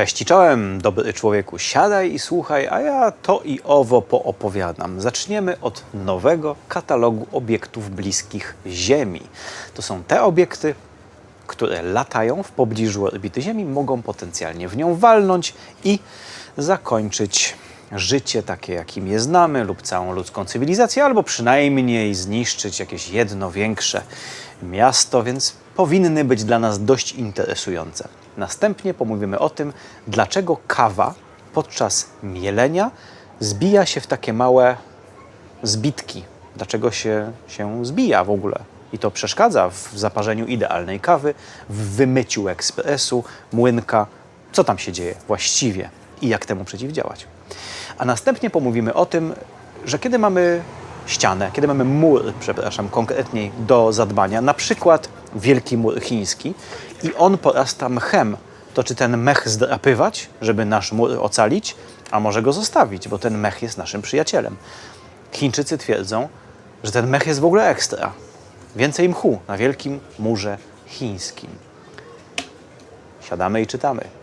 Cześć i czołem, dobry człowieku, siadaj i słuchaj, a ja to i owo poopowiadam. Zaczniemy od nowego katalogu obiektów bliskich Ziemi. To są te obiekty, które latają w pobliżu orbity Ziemi, mogą potencjalnie w nią walnąć i zakończyć życie takie, jakim je znamy, lub całą ludzką cywilizację, albo przynajmniej zniszczyć jakieś jedno większe miasto, więc powinny być dla nas dość interesujące. Następnie pomówimy o tym, dlaczego kawa podczas mielenia zbija się w takie małe zbitki. Dlaczego się, się zbija w ogóle? I to przeszkadza w zaparzeniu idealnej kawy, w wymyciu ekspresu, młynka. Co tam się dzieje właściwie i jak temu przeciwdziałać? A następnie pomówimy o tym, że kiedy mamy ścianę, kiedy mamy mur, przepraszam, konkretniej do zadbania, na przykład wielki mur chiński i on porasta mchem, to czy ten mech zdrapywać, żeby nasz mur ocalić, a może go zostawić, bo ten mech jest naszym przyjacielem. Chińczycy twierdzą, że ten mech jest w ogóle ekstra. Więcej mchu na wielkim murze chińskim. Siadamy i czytamy.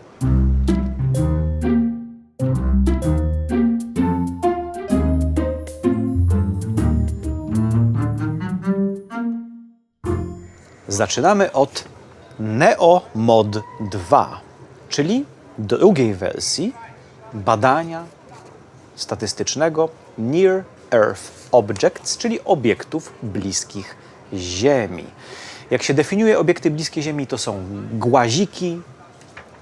Zaczynamy od NeoMod 2, czyli drugiej wersji badania statystycznego Near Earth Objects, czyli obiektów bliskich Ziemi. Jak się definiuje obiekty bliskie Ziemi, to są głaziki,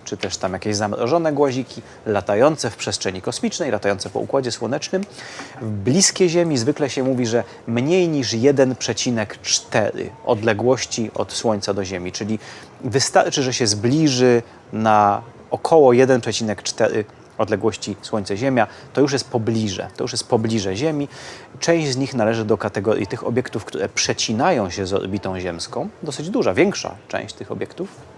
czy też tam jakieś zamrożone głaziki, latające w przestrzeni kosmicznej, latające po Układzie Słonecznym. W bliskie Ziemi zwykle się mówi, że mniej niż 1,4 odległości od Słońca do Ziemi, czyli wystarczy, że się zbliży na około 1,4 odległości Słońce-Ziemia, to już jest pobliże, to już jest pobliże Ziemi. Część z nich należy do kategorii tych obiektów, które przecinają się z orbitą ziemską, dosyć duża, większa część tych obiektów.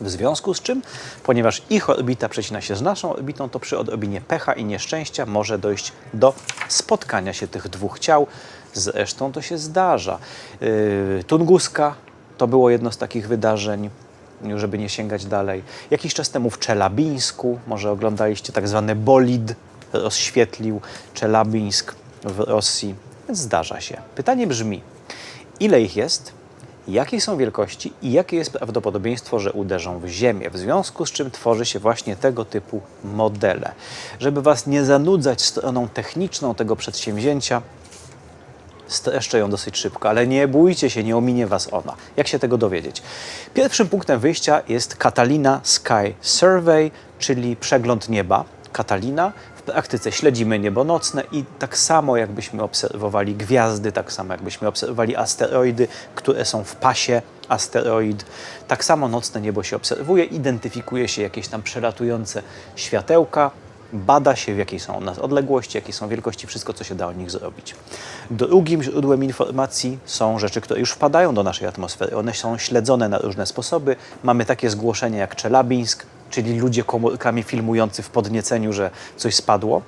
W związku z czym, ponieważ ich orbita przecina się z naszą orbitą, to przy odrobinie pecha i nieszczęścia może dojść do spotkania się tych dwóch ciał. Zresztą to się zdarza. Yy, Tunguska to było jedno z takich wydarzeń, żeby nie sięgać dalej. Jakiś czas temu w Czelabińsku, może oglądaliście tak zwany bolid, rozświetlił Czelabińsk w Rosji. Więc zdarza się. Pytanie brzmi, ile ich jest? Jakiej są wielkości i jakie jest prawdopodobieństwo, że uderzą w Ziemię, w związku z czym tworzy się właśnie tego typu modele. Żeby Was nie zanudzać stroną techniczną tego przedsięwzięcia, streszczę ją dosyć szybko, ale nie bójcie się, nie ominie Was ona. Jak się tego dowiedzieć? Pierwszym punktem wyjścia jest Catalina Sky Survey, czyli przegląd nieba. Catalina praktyce śledzimy niebo nocne i tak samo jakbyśmy obserwowali gwiazdy, tak samo jakbyśmy obserwowali asteroidy, które są w pasie asteroid, tak samo nocne niebo się obserwuje, identyfikuje się jakieś tam przelatujące światełka, bada się, w jakiej są od nas odległości, jakie są wielkości, wszystko, co się da o nich zrobić. Drugim źródłem informacji są rzeczy, które już wpadają do naszej atmosfery. One są śledzone na różne sposoby. Mamy takie zgłoszenia jak Czelabińsk, czyli ludzie komórkami filmujący w podnieceniu, że coś spadło.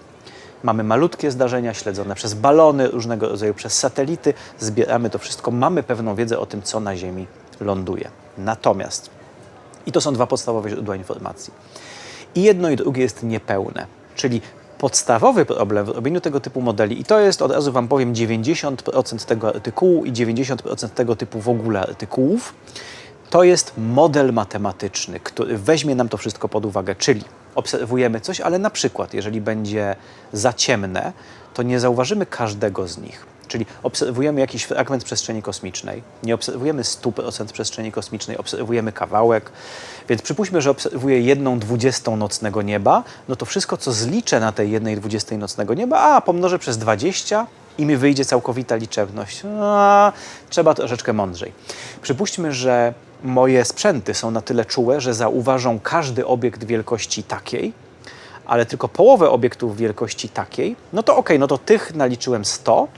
Mamy malutkie zdarzenia śledzone przez balony różnego rodzaju, przez satelity. Zbieramy to wszystko, mamy pewną wiedzę o tym, co na Ziemi ląduje. Natomiast, i to są dwa podstawowe źródła informacji, i jedno i drugie jest niepełne. Czyli podstawowy problem w robieniu tego typu modeli, i to jest, od razu Wam powiem, 90% tego artykułu i 90% tego typu w ogóle artykułów, to jest model matematyczny, który weźmie nam to wszystko pod uwagę, czyli obserwujemy coś, ale na przykład, jeżeli będzie za ciemne, to nie zauważymy każdego z nich. Czyli obserwujemy jakiś fragment przestrzeni kosmicznej, nie obserwujemy 100% przestrzeni kosmicznej, obserwujemy kawałek, więc przypuśćmy, że obserwuję jedną dwudziestą nocnego nieba, no to wszystko, co zliczę na tej jednej dwudziestej nocnego nieba, a pomnożę przez 20 i mi wyjdzie całkowita liczebność. A, trzeba troszeczkę mądrzej. Przypuśćmy, że moje sprzęty są na tyle czułe, że zauważą każdy obiekt wielkości takiej, ale tylko połowę obiektów wielkości takiej, no to ok, no to tych naliczyłem 100,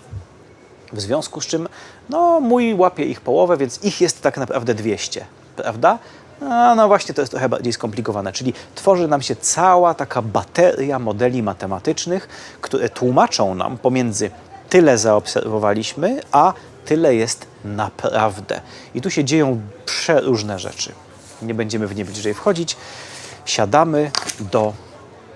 w związku z czym, no, mój łapie ich połowę, więc ich jest tak naprawdę 200, prawda? A, no właśnie, to jest trochę bardziej skomplikowane, czyli tworzy nam się cała taka bateria modeli matematycznych, które tłumaczą nam pomiędzy tyle zaobserwowaliśmy, a tyle jest naprawdę. I tu się dzieją przeróżne rzeczy. Nie będziemy w nie bliżej wchodzić. siadamy do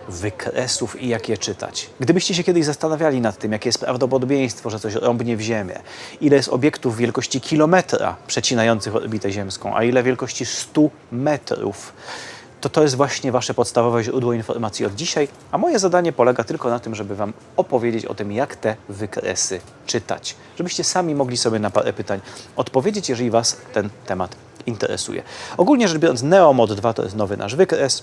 wykresów i jak je czytać. Gdybyście się kiedyś zastanawiali nad tym, jakie jest prawdopodobieństwo, że coś rąbnie w Ziemię, ile jest obiektów wielkości kilometra przecinających orbitę ziemską, a ile wielkości 100 metrów, to to jest właśnie wasze podstawowe źródło informacji od dzisiaj, a moje zadanie polega tylko na tym, żeby wam opowiedzieć o tym, jak te wykresy czytać, żebyście sami mogli sobie na parę pytań odpowiedzieć, jeżeli was ten temat interesuje. Ogólnie rzecz biorąc, NeoMod 2 to jest nowy nasz wykres,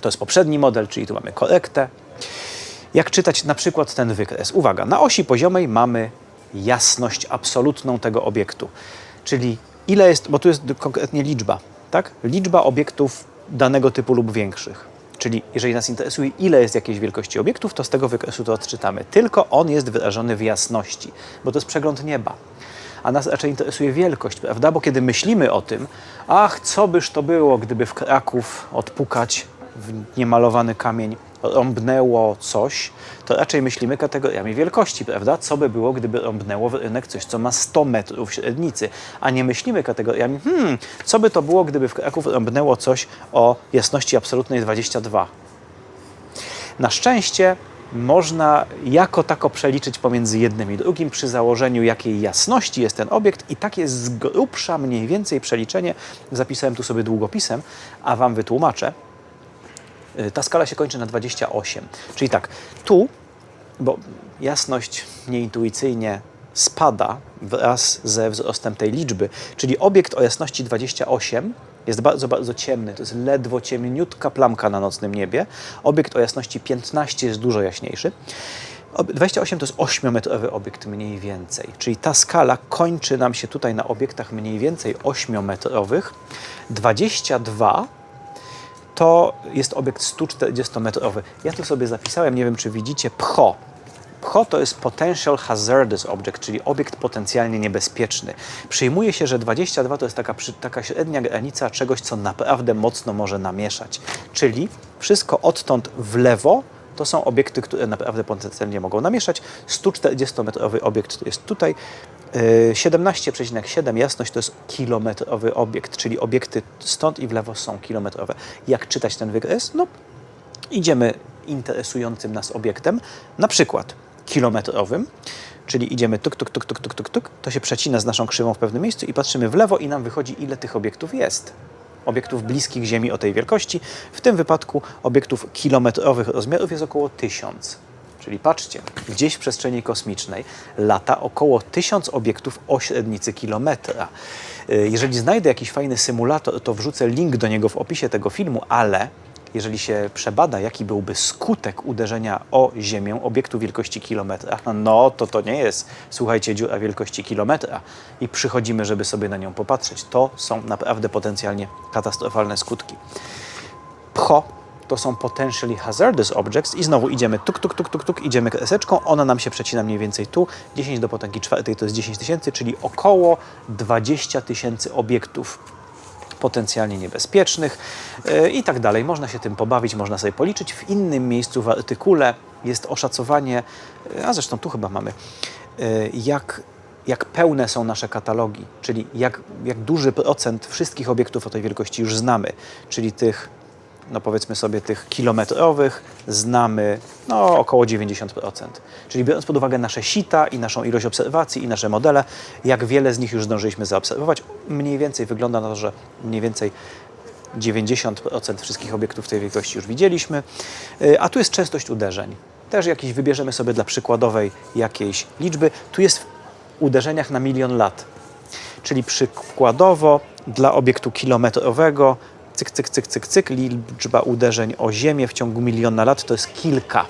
to jest poprzedni model, czyli tu mamy korektę. Jak czytać na przykład ten wykres? Uwaga, na osi poziomej mamy jasność absolutną tego obiektu, czyli ile jest, bo tu jest konkretnie liczba, tak? Liczba obiektów danego typu lub większych. Czyli jeżeli nas interesuje, ile jest jakiejś wielkości obiektów, to z tego wykresu to odczytamy. Tylko on jest wyrażony w jasności, bo to jest przegląd nieba. A nas raczej interesuje wielkość, prawda? Bo kiedy myślimy o tym, ach, co byż to było, gdyby w Kraków odpukać w niemalowany kamień rąbnęło coś, to raczej myślimy kategoriami wielkości, prawda? Co by było, gdyby rąbnęło w rynek coś, co ma 100 metrów średnicy, a nie myślimy kategoriami, hmm, co by to było, gdyby w Kraków rąbnęło coś o jasności absolutnej 22. Na szczęście można jako tako przeliczyć pomiędzy jednym i drugim przy założeniu, jakiej jasności jest ten obiekt i tak jest z grubsza mniej więcej przeliczenie. Zapisałem tu sobie długopisem, a Wam wytłumaczę. Y, Ta skala się kończy na 28. Czyli tak, tu, bo jasność nieintuicyjnie spada wraz ze wzrostem tej liczby, czyli obiekt o jasności 28 jest bardzo, bardzo ciemny, to jest ledwo ciemniutka plamka na nocnym niebie. Obiekt o jasności 15 jest dużo jaśniejszy. Ob- 28 to jest 8-metrowy obiekt mniej więcej, czyli ta skala kończy nam się tutaj na obiektach mniej więcej 8-metrowych. 22 to jest obiekt 140-metrowy. Ja tu sobie zapisałem, nie wiem czy widzicie, PHO. PHO to jest Potential Hazardous Object, czyli obiekt potencjalnie niebezpieczny. Przyjmuje się, że 22 to jest taka, taka średnia granica czegoś, co naprawdę mocno może namieszać. Czyli wszystko odtąd w lewo to są obiekty, które naprawdę potencjalnie mogą namieszać. 140-metrowy obiekt to jest tutaj. Yy, 17,7 jasność to jest kilometrowy obiekt, czyli obiekty stąd i w lewo są kilometrowe. Jak czytać ten wykres? No, idziemy interesującym nas obiektem, na przykład kilometrowym, czyli idziemy tuk, tuk, tuk, tuk, tuk, tuk, tuk, to się przecina z naszą krzywą w pewnym miejscu i patrzymy w lewo i nam wychodzi, ile tych obiektów jest. Obiektów bliskich Ziemi o tej wielkości. W tym wypadku obiektów kilometrowych rozmiarów jest około 1000. Czyli patrzcie, gdzieś w przestrzeni kosmicznej lata około 1000 obiektów o średnicy kilometra. Y, Jeżeli znajdę jakiś fajny symulator, to wrzucę link do niego w opisie tego filmu, ale jeżeli się przebada, jaki byłby skutek uderzenia o Ziemię obiektu wielkości kilometra, no to to nie jest, słuchajcie, dziura wielkości kilometra i przychodzimy, żeby sobie na nią popatrzeć. To są naprawdę potencjalnie katastrofalne skutki. PHO to są potentially hazardous objects i znowu idziemy tuk, tuk, tuk, tuk, tuk, idziemy kreseczką, ona nam się przecina mniej więcej tu, 10 do potęgi czwartej to jest 10 tysięcy, czyli około 20 tysięcy obiektów potencjalnie niebezpiecznych yy, i tak dalej. Można się tym pobawić, można sobie policzyć. W innym miejscu w artykule jest oszacowanie, yy, a zresztą tu chyba mamy, yy, jak, jak pełne są nasze katalogi, czyli jak, jak duży procent wszystkich obiektów o tej wielkości już znamy, czyli tych no powiedzmy sobie tych kilometrowych znamy no, około 90%. Czyli biorąc pod uwagę nasze sita i naszą ilość obserwacji i nasze modele, jak wiele z nich już zdążyliśmy zaobserwować, mniej więcej wygląda na to, że mniej więcej 90% wszystkich obiektów tej wielkości już widzieliśmy. Y, A tu jest częstość uderzeń. Też jakiś wybierzemy sobie dla przykładowej jakiejś liczby. Tu jest w uderzeniach na milion lat. Czyli przykładowo dla obiektu kilometrowego cyk, cyk, cyk, cyk, cyk, liczba uderzeń o Ziemię w ciągu miliona lat to jest kilka.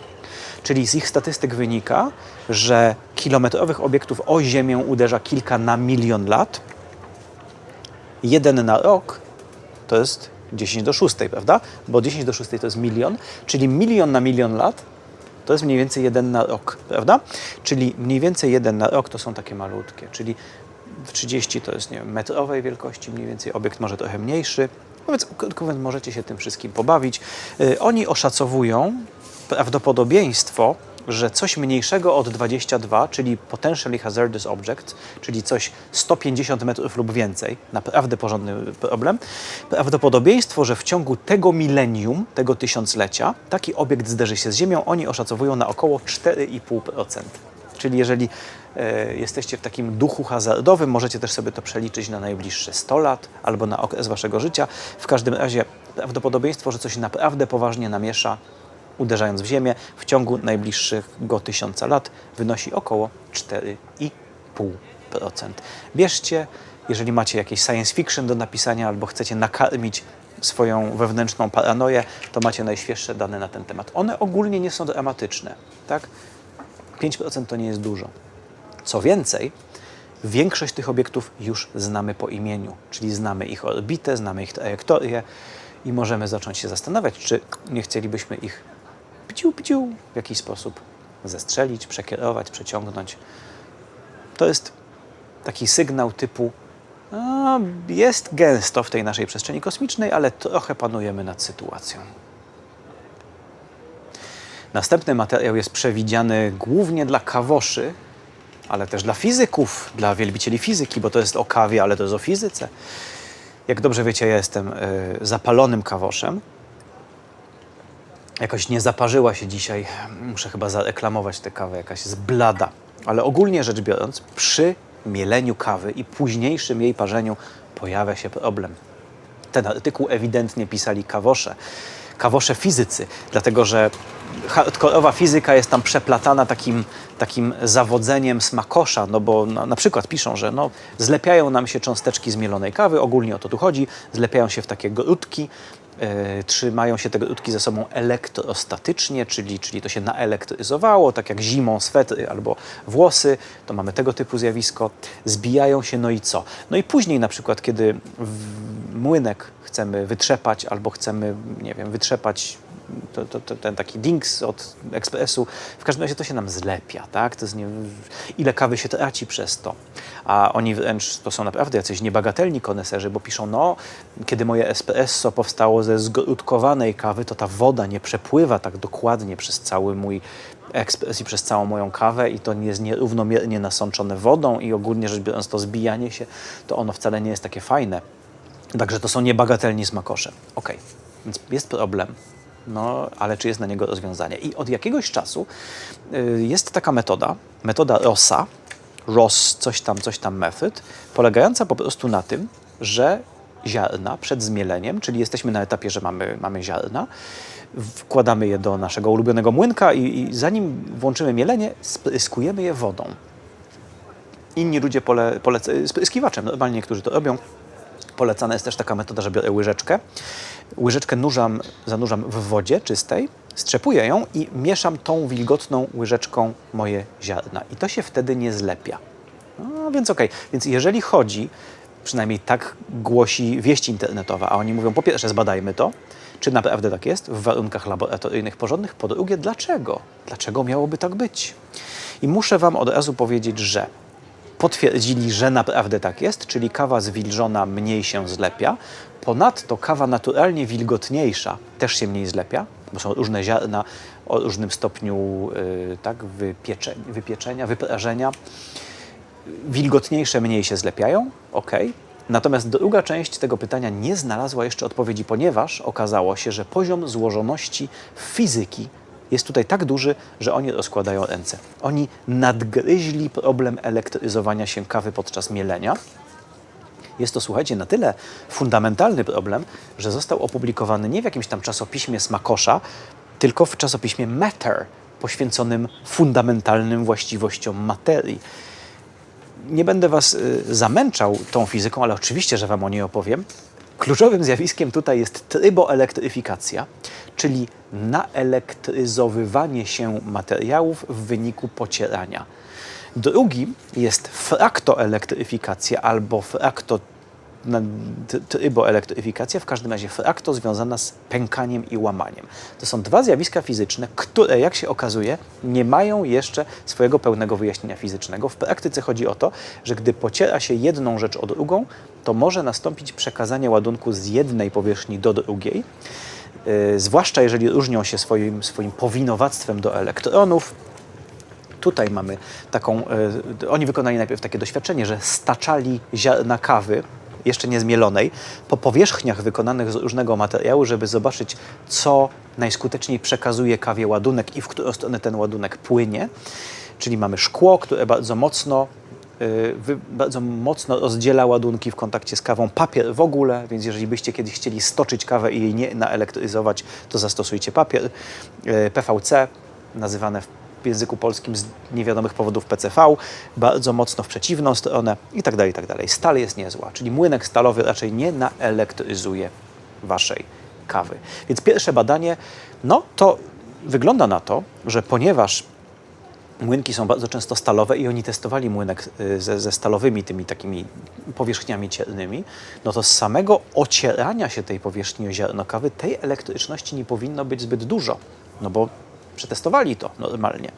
Czyli z ich statystyk wynika, że kilometrowych obiektów o Ziemię uderza kilka na milion lat. Jeden na rok to jest 10 do 6, prawda? Bo 10 do 6 to jest milion, czyli milion na milion lat to jest mniej więcej jeden na rok, prawda? Czyli mniej więcej jeden na rok to są takie malutkie, czyli w 30 to jest nie wiem, metrowej wielkości mniej więcej, obiekt może trochę mniejszy. No więc krótko możecie się tym wszystkim pobawić. Y, Oni oszacowują prawdopodobieństwo, że coś mniejszego od 22, czyli potentially hazardous object, czyli coś 150 metrów lub więcej, naprawdę porządny problem, prawdopodobieństwo, że w ciągu tego milenium, tego tysiąclecia, taki obiekt zderzy się z Ziemią, oni oszacowują na około 4,5%. Czyli jeżeli jesteście w takim duchu hazardowym, możecie też sobie to przeliczyć na najbliższe 100 lat albo na okres waszego życia. W każdym razie prawdopodobieństwo, że coś naprawdę poważnie namiesza, uderzając w Ziemię, w ciągu najbliższego tysiąca lat wynosi około 4,5%. Bierzcie, jeżeli macie jakieś science fiction do napisania albo chcecie nakarmić swoją wewnętrzną paranoję, to macie najświeższe dane na ten temat. One ogólnie nie są dramatyczne, tak? 5% to nie jest dużo. Co więcej, większość tych obiektów już znamy po imieniu, czyli znamy ich orbitę, znamy ich trajektorię i możemy zacząć się zastanawiać, czy nie chcielibyśmy ich piciu, piciu w jakiś sposób zestrzelić, przekierować, przeciągnąć. To jest taki sygnał typu a, jest gęsto w tej naszej przestrzeni kosmicznej, ale trochę panujemy nad sytuacją. Następny materiał jest przewidziany głównie dla kawoszy, ale też dla fizyków, dla wielbicieli fizyki, bo to jest o kawie, ale to jest o fizyce. Jak dobrze wiecie, ja jestem y, zapalonym kawoszem. Jakoś nie zaparzyła się dzisiaj, muszę chyba zareklamować tę kawę, jakaś jest blada. Ale ogólnie rzecz biorąc, przy mieleniu kawy i późniejszym jej parzeniu pojawia się problem. Ten artykuł ewidentnie pisali kawosze kawosze fizycy, dlatego że hardkorowa fizyka jest tam przeplatana takim, takim zawodzeniem smakosza, no bo na, na przykład piszą, że no, zlepiają nam się cząsteczki zmielonej kawy, ogólnie o to tu chodzi, zlepiają się w takie grudki, e, trzymają się te grudki ze sobą elektrostatycznie, czyli, czyli to się naelektryzowało, tak jak zimą swetry albo włosy, to mamy tego typu zjawisko, zbijają się, no i co? No i później na przykład, kiedy młynek chcemy wytrzepać albo chcemy, nie wiem, wytrzepać to, to, to, ten taki dings od ekspresu, w każdym razie to się nam zlepia, tak? To jest nie, ile kawy się traci przez to. A oni wręcz to są naprawdę jacyś niebagatelni koneserzy, bo piszą, no, kiedy moje espresso powstało ze zgrudkowanej kawy, to ta woda nie przepływa tak dokładnie przez cały mój ekspres i przez całą moją kawę i to jest nierównomiernie nasączone wodą i ogólnie rzecz biorąc to zbijanie się, to ono wcale nie jest takie fajne. Także to są niebagatelni smakosze. Ok, więc jest problem, no ale czy jest na niego rozwiązanie? I od jakiegoś czasu y, jest taka metoda, metoda ROSA, ROS coś tam, coś tam method, polegająca po prostu na tym, że ziarna przed zmieleniem, czyli jesteśmy na etapie, że mamy, mamy ziarna, wkładamy je do naszego ulubionego młynka i, i zanim włączymy mielenie, spryskujemy je wodą. Inni ludzie pole, polecają, spryskiwaczem, normalnie niektórzy to robią, Polecana jest też taka metoda, że biorę łyżeczkę. Łyżeczkę nurzam, zanurzam w wodzie czystej, strzepuję ją i mieszam tą wilgotną łyżeczką moje ziarna. I to się wtedy nie zlepia. No, więc okej. Okay. Więc jeżeli chodzi, przynajmniej tak głosi wieść internetowa, a oni mówią, po pierwsze zbadajmy to, czy naprawdę tak jest w warunkach laboratoryjnych porządnych, po drugie dlaczego? Dlaczego miałoby tak być? I muszę Wam od razu powiedzieć, że potwierdzili, że naprawdę tak jest, czyli kawa zwilżona mniej się zlepia. Ponadto kawa naturalnie wilgotniejsza też się mniej zlepia, bo są różne ziarna o różnym stopniu yy, tak, wypieczenia, wypieczenia, wyprażenia. Wilgotniejsze mniej się zlepiają, ok. Natomiast druga część tego pytania nie znalazła jeszcze odpowiedzi, ponieważ okazało się, że poziom złożoności fizyki jest tutaj tak duży, że oni rozkładają ręce. Oni nadgryźli problem elektryzowania się kawy podczas mielenia. Jest to, słuchajcie, na tyle fundamentalny problem, że został opublikowany nie w jakimś tam czasopiśmie smakosza, tylko w czasopiśmie Matter, poświęconym fundamentalnym właściwościom materii. Nie będę Was y, zamęczał tą fizyką, ale oczywiście, że Wam o niej opowiem. Kluczowym zjawiskiem tutaj jest tryboelektryfikacja, czyli naelektryzowywanie się materiałów w wyniku pocierania. Drugim jest fraktoelektryfikacja albo frakto tryboelektryfikacja, w każdym razie frakto związana z pękaniem i łamaniem. To są dwa zjawiska fizyczne, które, jak się okazuje, nie mają jeszcze swojego pełnego wyjaśnienia fizycznego. W praktyce chodzi o to, że gdy pociera się jedną rzecz o drugą, to może nastąpić przekazanie ładunku z jednej powierzchni do drugiej, yy, zwłaszcza jeżeli różnią się swoim, swoim powinowactwem do elektronów, Tutaj mamy taką, e, oni wykonali najpierw takie doświadczenie, że staczali ziarna kawy, jeszcze nie zmielonej, po powierzchniach wykonanych z różnego materiału, żeby zobaczyć, co najskuteczniej przekazuje kawie ładunek i w którą stronę ten ładunek płynie. Czyli mamy szkło, które bardzo mocno y, bardzo mocno rozdziela ładunki w kontakcie z kawą, papier w ogóle, więc jeżeli byście kiedyś chcieli stoczyć kawę i jej nie naelektryzować, to zastosujcie papier. Y, PVC, nazywane w języku polskim z niewiadomych powodów PCV, bardzo mocno w przeciwną stronę i tak dalej, tak dalej. Stal jest niezła, czyli młynek stalowy raczej nie naelektryzuje waszej kawy. Więc pierwsze badanie, no to wygląda na to, że ponieważ Młynki są bardzo często stalowe i oni testowali młynek y, ze, ze stalowymi tymi takimi powierzchniami ciernymi, no to z samego ocierania się tej powierzchni o kawy tej elektryczności nie powinno być zbyt dużo, no bo przetestowali to normalnie.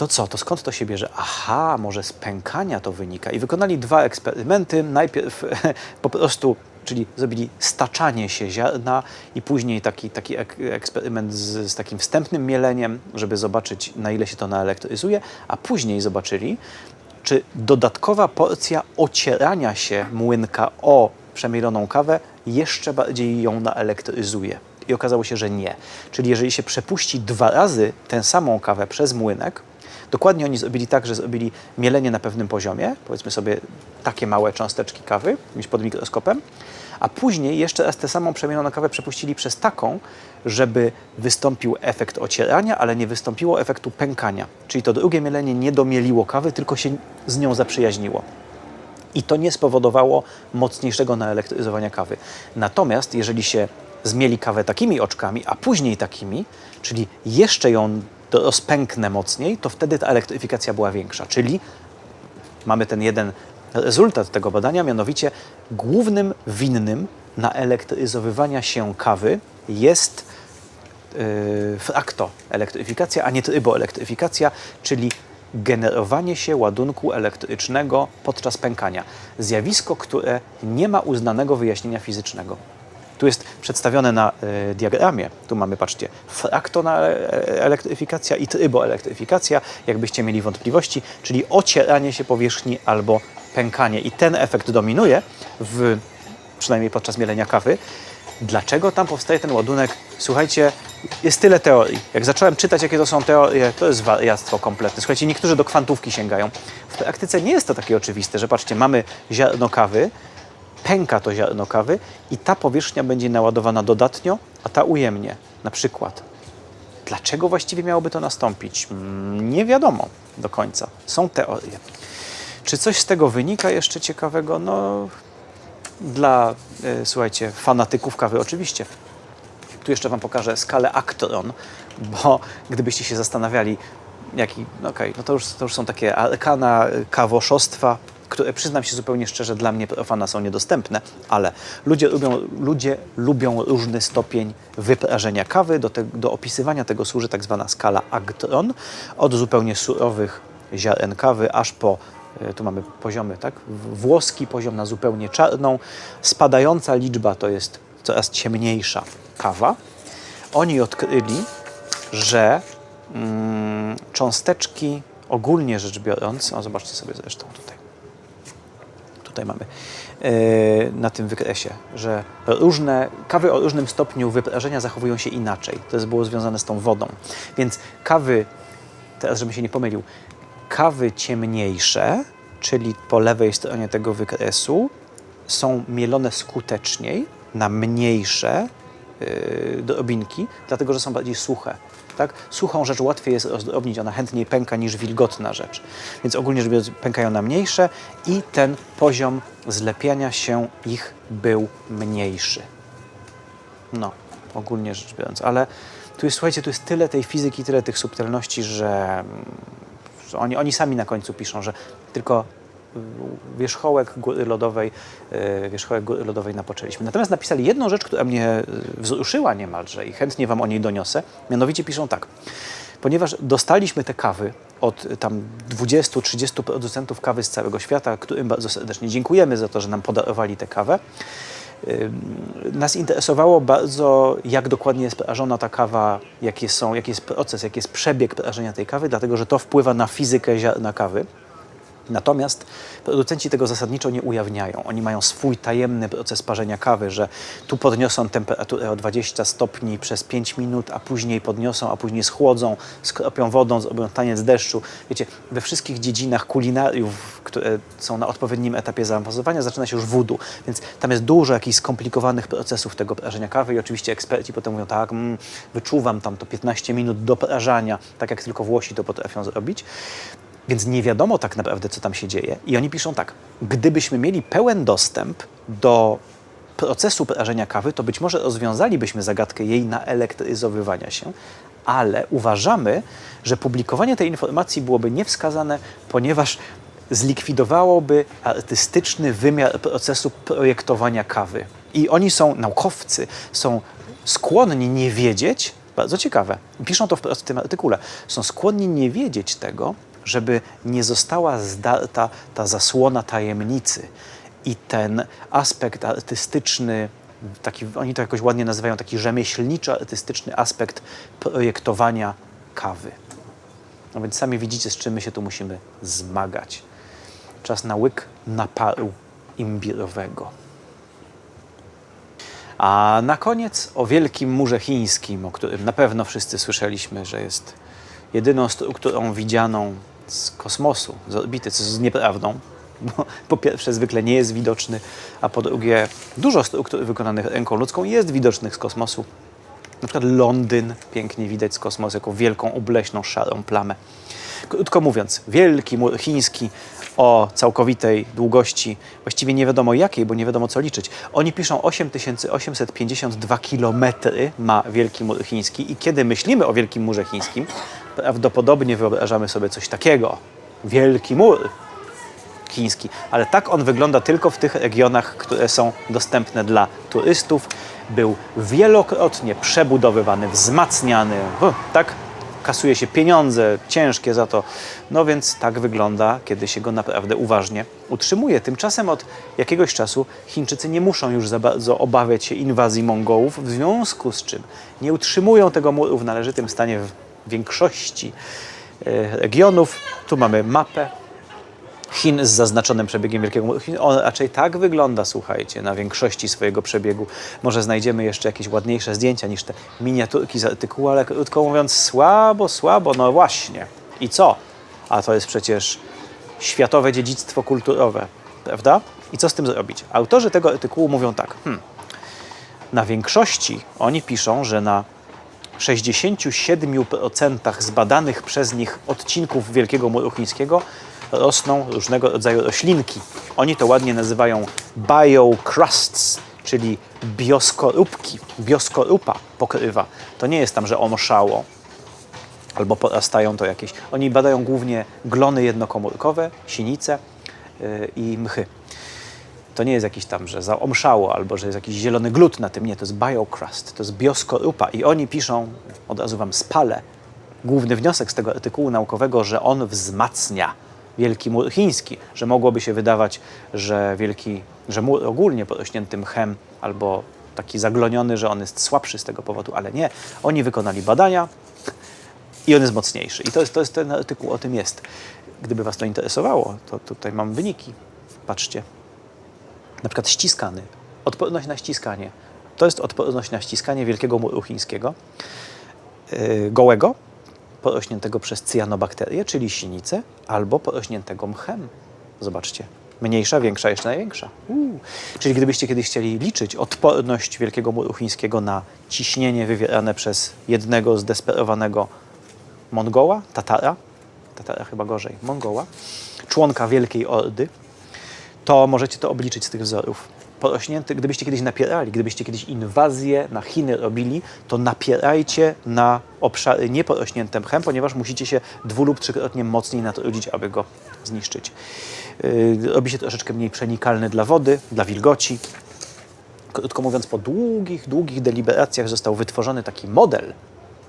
To co, to skąd to się bierze? Aha, może z pękania to wynika. I wykonali dwa eksperymenty. Najpierw po prostu, czyli zrobili staczanie się ziarna i później taki, taki ek eksperyment z, z takim wstępnym mieleniem, żeby zobaczyć na ile się to naelektryzuje, a później zobaczyli, czy dodatkowa porcja ocierania się młynka o przemieloną kawę jeszcze bardziej ją naelektryzuje. I okazało się, że nie. Czyli jeżeli się przepuści dwa razy tę samą kawę przez młynek, dokładnie oni zrobili tak, że zrobili mielenie na pewnym poziomie, powiedzmy sobie takie małe cząsteczki kawy, gdzieś pod mikroskopem, a później jeszcze raz tę samą przemieloną kawę przepuścili przez taką, żeby wystąpił efekt ocierania, ale nie wystąpiło efektu pękania. Czyli to drugie mielenie nie domieliło kawy, tylko się z nią zaprzyjaźniło. I to nie spowodowało mocniejszego naelektryzowania kawy. Natomiast jeżeli się zmieli kawę takimi oczkami, a później takimi, czyli jeszcze ją do- rozpęknę mocniej, to wtedy ta elektryfikacja była większa. Czyli mamy ten jeden rezultat tego badania, mianowicie głównym winnym naelektryzowywania się kawy jest yy, fraktoelektryfikacja, a nie tryboelektryfikacja, czyli generowanie się ładunku elektrycznego podczas pękania. Zjawisko, które nie ma uznanego wyjaśnienia fizycznego. Tu jest przedstawione na y, diagramie. Tu mamy, patrzcie, fraktoelektryfikacja i tryboelektryfikacja, jakbyście mieli wątpliwości, czyli ocieranie się powierzchni albo pękanie. I ten efekt dominuje, w, przynajmniej podczas mielenia kawy. Dlaczego tam powstaje ten ładunek? Słuchajcie, jest tyle teorii. Jak zacząłem czytać, jakie to są teorie, to jest wariactwo kompletne. Słuchajcie, niektórzy do kwantówki sięgają. W praktyce nie jest to takie oczywiste, że patrzcie, mamy ziarno kawy, pęka to ziarno kawy i ta powierzchnia będzie naładowana dodatnio, a ta ujemnie. Na przykład. Dlaczego właściwie miałoby to nastąpić? Mm, Nie wiadomo do końca. Są teorie. Czy coś z tego wynika jeszcze ciekawego? No, dla, e, słuchajcie, fanatyków kawy oczywiście. Tu jeszcze Wam pokażę skalę Actron, bo gdybyście się zastanawiali, jaki, no okej, no to już, to już są takie arkana y, kawoszostwa, które przyznam się zupełnie szczerze, dla mnie profana są niedostępne, ale ludzie lubią, ludzie lubią różny stopień wyprażenia kawy. Do, te, do opisywania tego służy tak zwana skala Actron, od zupełnie surowych ziaren kawy, aż po y, tu mamy poziomy, tak? Włoski poziom na zupełnie czarną. Spadająca liczba to jest coraz ciemniejsza kawa. Oni odkryli, że mm, cząsteczki, ogólnie rzecz biorąc, o zobaczcie sobie zresztą tutaj, tutaj mamy e, na tym wykresie, że różne kawy o różnym stopniu wyprażenia zachowują się inaczej. To jest było związane z tą wodą. Więc kawy, teraz żebym się nie pomylił, kawy ciemniejsze, czyli po lewej stronie tego wykresu, są mielone skuteczniej na mniejsze yy, drobinki, dlatego że są bardziej suche. Tak? Suchą rzecz łatwiej jest rozdrobnić, ona chętniej pęka niż wilgotna rzecz. Więc ogólnie rzecz biorąc pękają na mniejsze i ten poziom zlepiania się ich był mniejszy. No, ogólnie rzecz biorąc. Ale tu jest, słuchajcie, tu jest tyle tej fizyki, tyle tych subtelności, że mm, oni, oni sami na końcu piszą, że tylko wierzchołek góry lodowej, y, wierzchołek góry lodowej napoczęliśmy. Natomiast napisali jedną rzecz, która mnie y, wzruszyła niemalże i chętnie Wam o niej doniosę. Mianowicie piszą tak. Ponieważ dostaliśmy te kawy od y, tam 20-30 producentów kawy z całego świata, którym bardzo serdecznie dziękujemy za to, że nam podarowali tę kawę, Nas interesowało bardzo, jak dokładnie jest prażona ta kawa, jakie są, jaki jest proces, jaki jest przebieg prażenia tej kawy, dlatego że to wpływa na fizykę ziarna kawy. Natomiast producenci tego zasadniczo nie ujawniają. Oni mają swój tajemny proces parzenia kawy, że tu podniosą temperaturę o 20 stopni przez 5 minut, a później podniosą, a później schłodzą, skropią wodą, zrobią taniec deszczu. Wiecie, we wszystkich dziedzinach kulinariów, które są na odpowiednim etapie zaawansowania, zaczyna się już wudu. Więc tam jest dużo jakichś skomplikowanych procesów tego prażenia kawy i oczywiście eksperci potem mówią, tak, mm, wyczuwam tam to 15 minut do prażania, tak jak tylko Włosi to potrafią zrobić. Więc nie wiadomo tak naprawdę, co tam się dzieje. I oni piszą tak: gdybyśmy mieli pełen dostęp do procesu prażenia kawy, to być może rozwiązalibyśmy zagadkę jej naelektryzowywania się, ale uważamy, że publikowanie tej informacji byłoby niewskazane, ponieważ zlikwidowałoby artystyczny wymiar procesu projektowania kawy. I oni są, naukowcy, są skłonni nie wiedzieć, bardzo ciekawe, piszą to w tym artykule, są skłonni nie wiedzieć tego, żeby nie została zdarta ta zasłona tajemnicy i ten aspekt artystyczny, taki, oni to jakoś ładnie nazywają, taki rzemieślniczo-artystyczny aspekt projektowania kawy. No więc sami widzicie, z czym my się tu musimy zmagać. Czas na łyk naparu imbirowego. A na koniec o Wielkim Murze Chińskim, o którym na pewno wszyscy słyszeliśmy, że jest jedyną strukturą widzianą z kosmosu, z orbity, co jest nieprawdą. Bo po pierwsze zwykle nie jest widoczny, a po drugie dużo struktur wykonanych ręką ludzką jest widocznych z kosmosu. Na przykład Londyn pięknie widać z kosmosu jako wielką, obleśną, szarą plamę. Krótko mówiąc, wielki mur chiński o całkowitej długości, właściwie nie wiadomo jakiej, bo nie wiadomo co liczyć. Oni piszą 8852 km ma Wielki Mur Chiński i kiedy myślimy o Wielkim Murze Chińskim, prawdopodobnie wyobrażamy sobie coś takiego. Wielki Mur chiński, ale tak on wygląda tylko w tych regionach, które są dostępne dla turystów. Był wielokrotnie przebudowywany, wzmacniany, tak? Kasuje się pieniądze ciężkie za to. No więc tak wygląda, kiedy się go naprawdę uważnie utrzymuje. Tymczasem od jakiegoś czasu Chińczycy nie muszą już za bardzo obawiać się inwazji Mongołów, w związku z czym nie utrzymują tego muru w należytym stanie w większości e, regionów. Tu mamy mapę Chin z zaznaczonym przebiegiem Wielkiego. On raczej tak wygląda, słuchajcie, na większości swojego przebiegu. Może znajdziemy jeszcze jakieś ładniejsze zdjęcia niż te miniaturki z artykułu, ale krótko mówiąc, słabo, słabo, no właśnie. I co? A to jest przecież światowe dziedzictwo kulturowe, prawda? I co z tym zrobić? Autorzy tego artykułu mówią tak. Hmm, na większości oni piszą, że na 67% zbadanych przez nich odcinków Wielkiego Muru Chińskiego rosną różnego rodzaju roślinki. Oni to ładnie nazywają biocrusts, czyli bioskorupki. Bioskorupa pokrywa. To nie jest tam, że omszało albo porastają to jakieś. Oni badają głównie glony jednokomórkowe, sinice yy, i mchy. To nie jest jakiś tam, że zaomszało albo że jest jakiś zielony glut na tym. Nie, to jest biocrust, to jest bioskorupa. I oni piszą, od razu wam spalę, główny wniosek z tego artykułu naukowego, że on wzmacnia Wielki Mur Chiński, że mogłoby się wydawać, że wielki, że mur ogólnie porośnięty mchem albo taki zagloniony, że on jest słabszy z tego powodu, ale nie. Oni wykonali badania i on jest mocniejszy. I to jest, to jest ten artykuł, o tym jest. Gdyby Was to interesowało, to tutaj mam wyniki. Patrzcie. Na przykład ściskany. Odporność na ściskanie. To jest odporność na ściskanie Wielkiego Muru Chińskiego, yy, gołego, porośniętego przez cyanobakterię, czyli sinicę, albo porośniętego mchem. Zobaczcie. Mniejsza, większa, jeszcze największa. Uuu. Czyli gdybyście kiedyś chcieli liczyć odporność Wielkiego Muru Chińskiego na ciśnienie wywierane przez jednego zdesperowanego Mongoła, Tatara, Tatara chyba gorzej, Mongoła, członka Wielkiej Ordy, to możecie to obliczyć z tych wzorów. Porośnięty, gdybyście kiedyś napierali, gdybyście kiedyś inwazję na Chiny robili, to napierajcie na obszary nieporośnięte mchem, ponieważ musicie się dwu lub trzykrotnie mocniej natrudzić, aby go zniszczyć. Yy, robi się troszeczkę mniej przenikalny dla wody, dla wilgoci. Krótko mówiąc, po długich, długich deliberacjach został wytworzony taki model,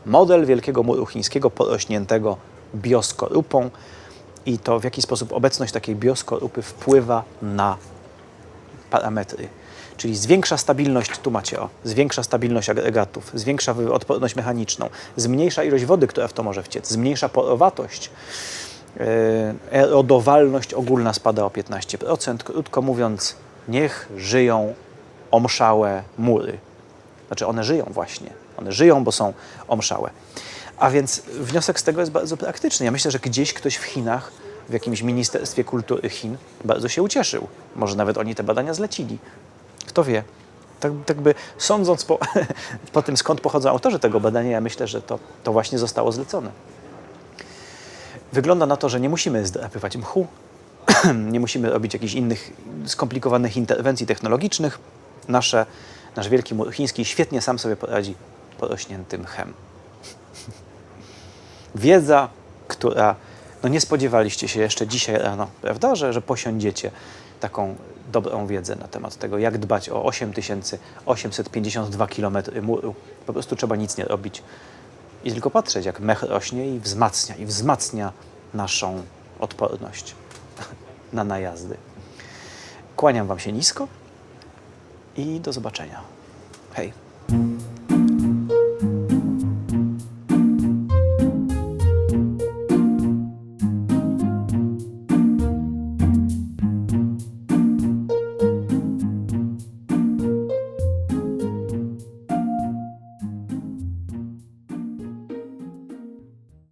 model Wielkiego Muru Chińskiego porośniętego bioskorupą i to w jaki sposób obecność takiej bioskorupy wpływa na parametry. Czyli zwiększa stabilność, tu macie o, zwiększa stabilność agregatów, zwiększa odporność mechaniczną, zmniejsza ilość wody, która w to może wciec, zmniejsza porowatość, yy, erodowalność ogólna spada o 15%. Krótko mówiąc, niech żyją omszałe mury. Znaczy one żyją właśnie. One żyją, bo są omszałe. A więc wniosek z tego jest bardzo praktyczny. Ja myślę, że gdzieś ktoś w Chinach, w jakimś Ministerstwie Kultury Chin bardzo się ucieszył. Może nawet oni te badania zlecili. Kto wie. Tak, tak by sądząc po, po tym, skąd pochodzą autorzy tego badania, ja myślę, że to, to właśnie zostało zlecone. Wygląda na to, że nie musimy zdrapywać mchu, nie musimy robić jakichś innych skomplikowanych interwencji technologicznych. Nasze, nasz wielki mur chiński świetnie sam sobie poradzi porośniętym mchem. Wiedza, która no nie spodziewaliście się jeszcze dzisiaj rano, prawda, że, że posiądziecie taką dobrą wiedzę na temat tego, jak dbać o 8852 km muru. Po prostu trzeba nic nie robić i tylko patrzeć, jak mech rośnie i wzmacnia, i wzmacnia naszą odporność na najazdy. Kłaniam Wam się nisko i do zobaczenia. Hej.